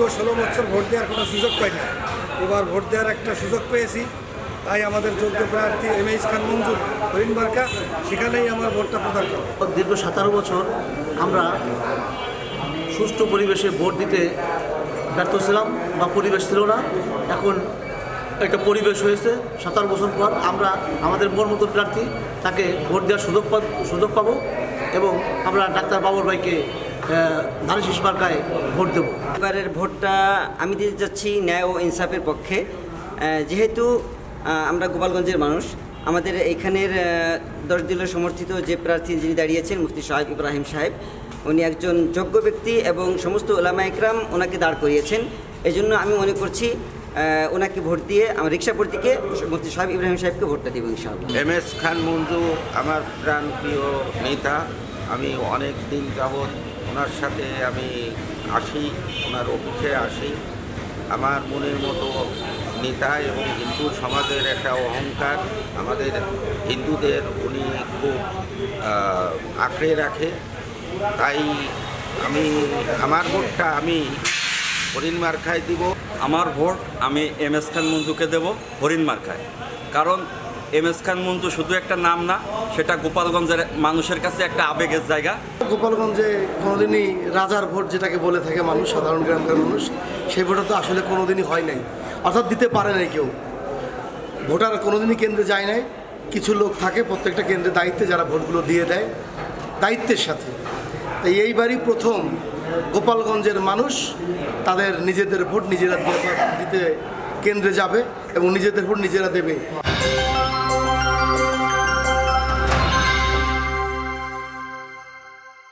দীর্ঘ ষোলো বছর ভোট দেওয়ার কোনো সুযোগ পাইনি এবার ভোট দেওয়ার একটা সুযোগ পেয়েছি। তাই আমাদের যোগ্য প্রার্থী এম এইচ খান মঞ্জুর, হরিণ বার্কা, সেখানেই আমার ভোটটা প্রদান করব। দীর্ঘ সতেরো বছর আমরা সুষ্ঠু পরিবেশে ভোট দিতে ব্যর্থ ছিলাম বা পরিবেশ ছিল না। এখন একটা পরিবেশ হয়েছে। সতেরো বছর পর আমরা আমাদের মন মতো প্রার্থী তাকে ভোট দেওয়ার সুযোগ সুযোগ পাবো এবং আমরা ডাক্তার বাবুর ভাইকে ধানের শীষ মার্কায় ভোট দেবো। এবারের ভোটটা আমি দিতে যাচ্ছি ন্যায় ও ইনসাফের পক্ষে। যেহেতু আমরা গোপালগঞ্জের মানুষ আমাদের এইখানের আহ, দশ দলীয় সমর্থিত যে প্রার্থী যিনি দাঁড়িয়েছেন মুফতি সাহেব ইব্রাহিম সাহেব উনি একজন যোগ্য ব্যক্তি এবং সমস্ত ওলামা একরাম ওনাকে দাঁড় করিয়েছেন। এই জন্য আমি মনে করছি ওনাকে ভোট দিয়ে আমার রিক্সা প্রতীকে মুফতি সাহেব ইব্রাহিম সাহেবকে ভোটটা দিব ইনশাআল্লাহ। এম এস খান মঞ্জু আমার প্রাণ প্রিয় নেতা। আমি অনেক দিন যাবৎ ওনার সাথে আমি আসি, ওনার অফিসে আসি। আমার মনের মতো নেতা এবং হিন্দু সমাজের একটা অহংকার আমাদের হিন্দুদের উনি খুব আঁকড়ে রাখে। তাই আমি, আমার ভোটটা আমি হরিণ মার্খায় দিব। আমার ভোট আমি এম এস খান মঞ্জুকে দেব হরিণ মার্কায়। কারণ এম এস খান মঞ্জু শুধু একটা নাম না, সেটা গোপালগঞ্জের মানুষের কাছে একটা আবেগের জায়গা। গোপালগঞ্জে কোনোদিনই রাজার ভোট যেটাকে বলে থাকে মানুষ, সাধারণ গ্রামকার মানুষ, সেই ভোটটা তো আসলে কোনোদিনই হয় নাই। অর্থাৎ দিতে পারে নাই কেউ। ভোটার কোনোদিনই কেন্দ্রে যায় নাই। কিছু লোক থাকে প্রত্যেকটা কেন্দ্রে দায়িত্বে যারা ভোটগুলো দিয়ে দেয়, দায়িত্বের সাথে। তাই এইবারই প্রথম গোপালগঞ্জের মানুষ তাদের নিজেদের ভোট নিজেরা দিতে কেন্দ্রে যাবে এবং নিজেদের ভোট নিজেরা দেবে।